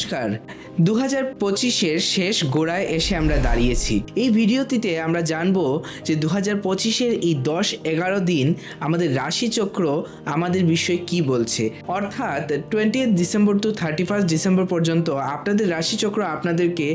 নমস্কার। দু হাজার পঁচিশের শেষ গোড়ায় এসে আমরা দাঁড়িয়েছি। এই ভিডিওটিতে আমরা জানব যে দু হাজার পঁচিশের এই দশ এগারো দিন আমাদের রাশিচক্র আমাদের বিষয়ে কি বলছে। অর্থাৎ twenty December to thirty first December পর্যন্ত আপনাদের রাশিচক্র আপনাদেরকে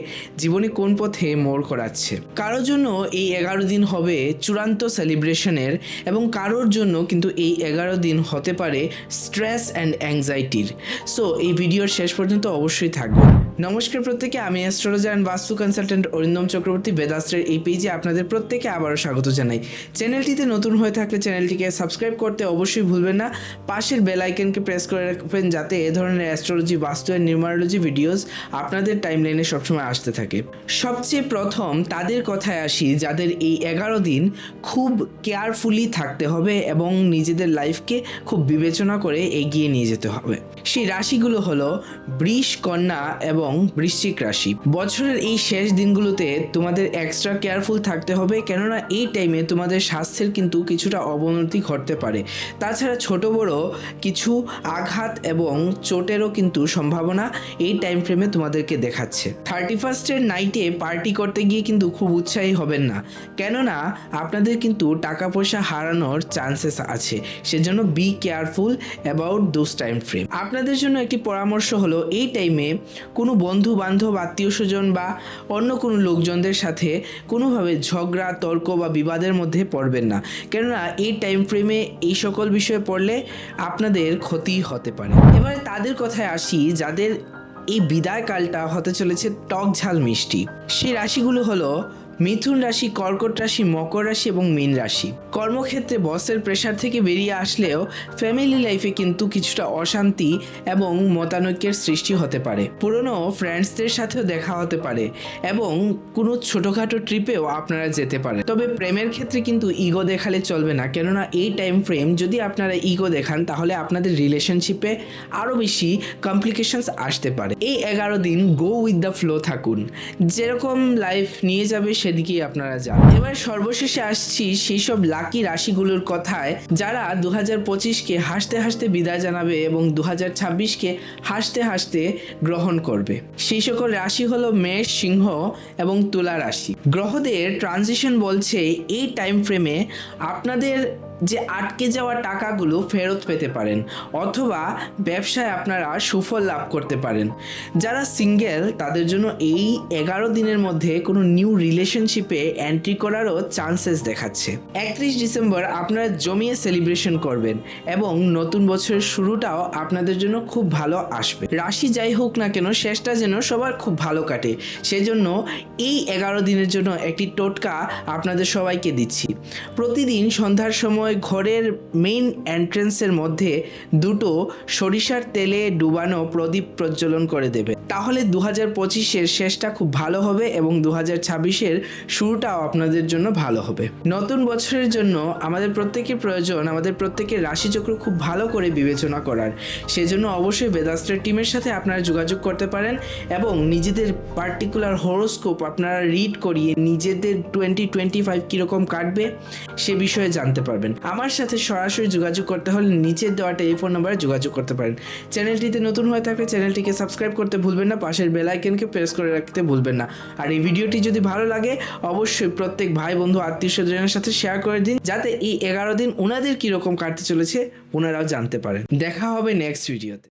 জীবনে কোন পথে মোড় করাচ্ছে? কারোর জন্য এই এগারো দিন হবে চূড়ান্ত সেলিব্রেশনের এবং কারোর জন্য কিন্তু এই এগারো দিন হতে পারে স্ট্রেস অ্যান্ড অ্যাংজাইটির সো এই ভিডিওর শেষ পর্যন্ত অবশ্যই থাকবে। নমস্কার প্রত্যেকে, আমি astrologer and vastu consultant Arindam Chakraborty. বেদাস্ত্রের এই পেজে আপনাদের প্রত্যেকে আবারও স্বাগত জানাই। চ্যানেলটিতে নতুন হয়ে থাকলে চ্যানেলটিকে সাবস্ক্রাইব করতে অবশ্যই ভুলবেন না। পাশের বেল আইকনকে প্রেস করে রাখবেন যাতে এ ধরনের astrology vastu and numerology videos আপনাদের টাইমলাইনে সবসময় আসতে থাকে। সবচেয়ে প্রথম তাদের কথায় আসি, যাদের এই এগারো দিন খুব কেয়ারফুলি থাকতে হবে এবং নিজেদের লাইফকে খুব বিবেচনা করে এগিয়ে নিয়ে যেতে হবে। সেই রাশিগুলো হলো বৃষ কন্যা এবং বৃশ্চিক রাশি। বছরের এই শেষ দিনগুলোতে তোমাদের এক্সট্রা কেয়ারফুল থাকতে হবে, কেননা এই টাইমে তোমাদের স্বাস্থ্যের কিন্তু কিছুটা অবনতি ঘটতে পারে। তাছাড়া ছোট বড় কিছু আঘাত এবং চোটেরও কিন্তু সম্ভাবনা এই টাইম ফ্রেমে তোমাদেরকে দেখাচ্ছে। থার্টি ফার্স্টের নাইটে পার্টি করতে গিয়ে কিন্তু খুব উৎসাহী হবেন না। কেননা আপনাদের কিন্তু টাকা পয়সা হারানোর চান্সেস আছে। সেজন্য be careful about those time frame আপনাদের জন্য একটি পরামর্শ হলো, এই টাইমে কোনো বন্ধু বান্ধব আত্মীয় স্বজন বা অন্য কোনো লোকজনদের সাথে কোনোভাবে ঝগড়া, তর্ক বা বিবাদের মধ্যে পড়বেন না। কেননা এই টাইম ফ্রেমে এই সকল বিষয়ে পড়লে আপনাদের ক্ষতি হতে পারে। এবারে তাদের কথায় আসি, যাদের এই বিদায়কালটা হতে চলেছে টক ঝাল মিষ্টি। সেই রাশিগুলো হলো মিথুন রাশি, কর্কট রাশি, মকর রাশি এবং মীন রাশি। কর্মক্ষেত্রে বসের প্রেশার থেকে বেরিয়ে আসলেও ফ্যামিলি লাইফে কিন্তু কিছুটা অশান্তি এবং মতানৈক্যের সৃষ্টি হতে পারে। পুরনো ফ্রেন্ডসদের সাথেও দেখা হতে পারে এবং কোনো ছোটোখাটো ট্রিপেও আপনারা যেতে পারেন। তবে প্রেমের ক্ষেত্রে কিন্তু ইগো দেখালে চলবে না। কেননা এই টাইম ফ্রেম যদি আপনারা ইগো দেখান, তাহলে আপনাদের রিলেশনশিপে আরও বেশি কমপ্লিকেশনস আসতে পারে। এই এগারো দিন গো উইথ দ্য ফ্লো থাকুন। যেরকম লাইফ নিয়ে যাবে সেদিকেই আপনারা যান। এবার সর্বশেষে আসছি সেই সব লাকি রাশিগুলোর কথায়, যারা দু হাজার পঁচিশকে হাসতে হাসতে বিদায় জানাবে এবং দু হাজার ছাব্বিশকে হাসতে হাসতে গ্রহণ করবে। সেই সকল রাশি হলো মেষ, সিংহ এবং তুলা রাশি। গ্রহদের ট্রানজিশন বলছে এই টাইম ফ্রেমে আপনাদের যে আটকে যাওয়া টাকাগুলো ফেরত পেতে পারেন অথবা ব্যবসায় আপনারা সুফল লাভ করতে পারেন। যারা সিঙ্গেল, তাদের জন্য এই এগারো দিনের মধ্যে কোনো নিউ রিলেশনশিপে এন্ট্রি করারও চান্সেস দেখাচ্ছে। একত্রিশ ডিসেম্বর আপনারা জমিয়ে সেলিব্রেশন করবেন এবং নতুন বছরের শুরুটাও আপনাদের জন্য খুব ভালো আসবে। রাশি যাই হোক না কেন, শেষটা যেন সবার খুব ভালো কাটে। সেজন্য এই এগারো দিনের জন্য একটি টোটকা আপনাদের সবাইকে দিচ্ছি। প্রতিদিন সন্ধ্যার সময় ঘরের মেইন এন্ট্রেন্সের মধ্যে দুটো সরিষার তেলে ডুবানো প্রদীপ প্রজ্বলন করে দেবে। তাহলে দু হাজার পঁচিশের শেষটা খুব ভালো হবে এবং দু হাজার ছাব্বিশের শুরুটাও আপনাদের জন্য ভালো হবে। নতুন বছরের জন্য আমাদের প্রত্যেকের প্রয়োজন, আমাদের প্রত্যেকের রাশিচক্র খুব ভালো করে বিবেচনা করার। সেজন্য অবশ্যই বেদাস্ত্রের টিমের সাথে আপনারা যোগাযোগ করতে পারেন এবং নিজেদের পার্টিকুলার হরোস্কোপ আপনারা রিড করিয়ে নিজেদের টোয়েন্টি টোয়েন্টি ফাইভ কীরকম কাটবে সে বিষয়ে জানতে পারবেন। আমার সাথে সরাসরি যোগাযোগ করতে হলে নিচের দেওয়া টেলিফোন নাম্বারে যোগাযোগ করতে পারেন। চ্যানেলটিতে নতুন হয়ে থাকলে চ্যানেলটিকে সাবস্ক্রাইব করতে ভুলবেন না, পাশের বেল আইকনকে প্রেস করে রাখতে ভুলবেন না। আর এই ভিডিওটি যদি ভালো লাগে, অবশ্যই প্রত্যেক ভাই, বন্ধু, আত্মীয় স্বজনের সাথে শেয়ার করে দিন, যাতে এই এগারো দিন ওনাদের কীরকম কাটতে চলেছে ওনারাও জানতে পারেন। দেখা হবে নেক্সট ভিডিওতে